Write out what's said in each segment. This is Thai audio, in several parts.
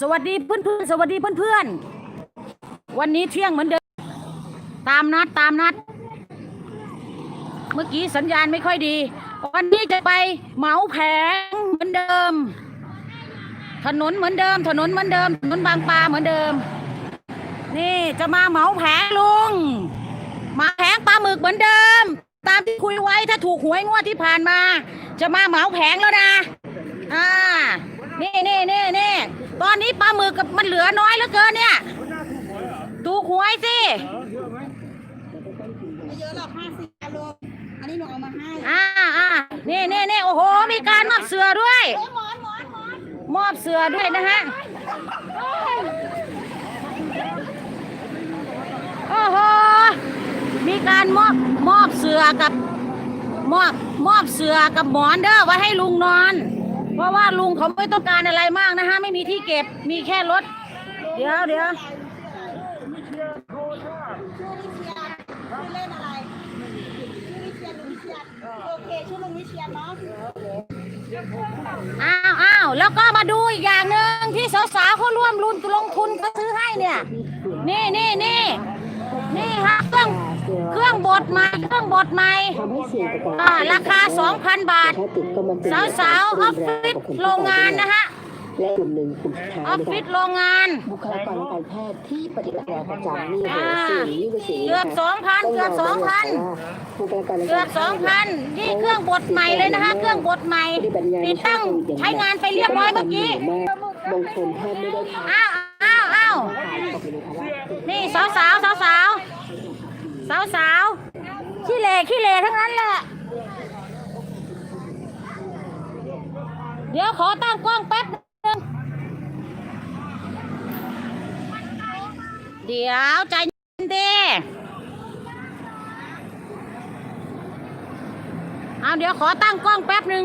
สวัสดีเพื่อนเพื่อนสวัสดีเพื่อนเพื่อนวันนี้เที่ยงเหมือนเดิมตามนัดตามนัด เมื่อกี้สัญญาณไม่ค่อยดี วันนี้จะไปเหมาแผงเหมือนเดิม ถนนเหมือนเดิม ถนนเหมือนเดิมถนนบางปลาเหมือนเดิม นี่จะมาเหมาแผงลุงมาแผงปลาหมึกเหมือนเดิม ตามที่คุยไว้ถ้าถูกหวยงวดที่ผ่านมา จะมาเหมาแผงแล้วนะอ่า นี่นี่นี่นี่ตอนนี้ปลาหมึกกับมันเหลือน้อยเหลือเกินเนี่ยถูกหวยสิไม่เยอะหรอกห้าสิบกิโลอันนี้หนูเอามาให้อ่าอ่านี่นี่นี่โอ้โห มีการมอบเสือด้วยเอ้ยหมอนหมอนหมอนมอบเสือด้วยนะฮะโอ้โห มีการมอบมอบเสือกับมอบมอบเสือกับหมอนเด้อไว้ให้ลุงนอน เพราะว่าลุงเขาไม่ต้องการอะไรมากนะฮะ ไม่มีที่เก็บมีแค่รถ เดี๋ยวเดี๋ยวชื่อวิเชียนชื่อเล่นอะไรชื่อวิเชียนลุงวิเชียนโอเคชื่อลุงวิเชียนเนาะอ้าวอ้าวแล้วก็มาดูอีกอย่างหนึ่งที่สาวๆเขาร่วมรุนลงทุนเขาซื้อให้เนี่ย นี่นี่นี่ นี่ฮะเครื่องเครื่องบดใหม่เครื่องบดใหม่ทำให้เสี่ยงต่ออ่าการราคา 2,000 บาท ถ้าติดก็มันเป็นสาวๆออฟฟิศโรงงานนะฮะและกลุ่มหนึ่งกลุ่มสุดท้ายออฟนะฟิศคะโรงงาน บุคลากรทางการแพทย์ที่ปฏิบัติงานประจำนี่อ่าค่ะสิ่งนี้คือสิ่งเกือบ2,000เกือบ2,000บุคลากรทางเกืกาอบรแพทย์2,000นี่เครื่องบดใหม่เลยนะคะเครื่องบดใหม่ปฏิบัติงานติดตั้งใช้งานไปเรียบร้อยเมื่อกี้บางคนแทบไม่ได้พักอ้าวอ้าวอ้าวตกเลยนะคะว่านี่สาวสาวสาวสาว สาวสาวๆขี้เหร่ขี้เหร่ทั้งนั้นแหละ เดี๋ยวขอตั้งกล้องแป๊บนึงเดี๋ยวใจเย็นดิเอาเดี๋ยวขอตั้งกล้องแป๊บหนึ่ง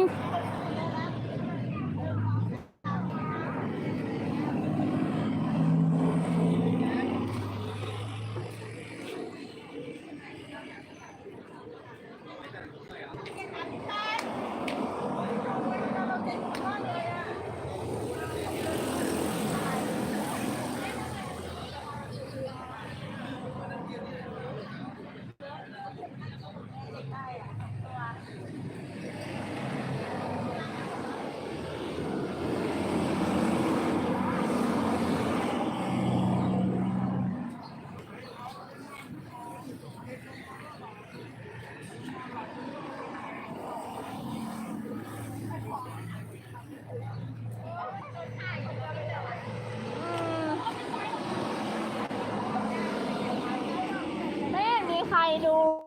ไม่มี ใครดู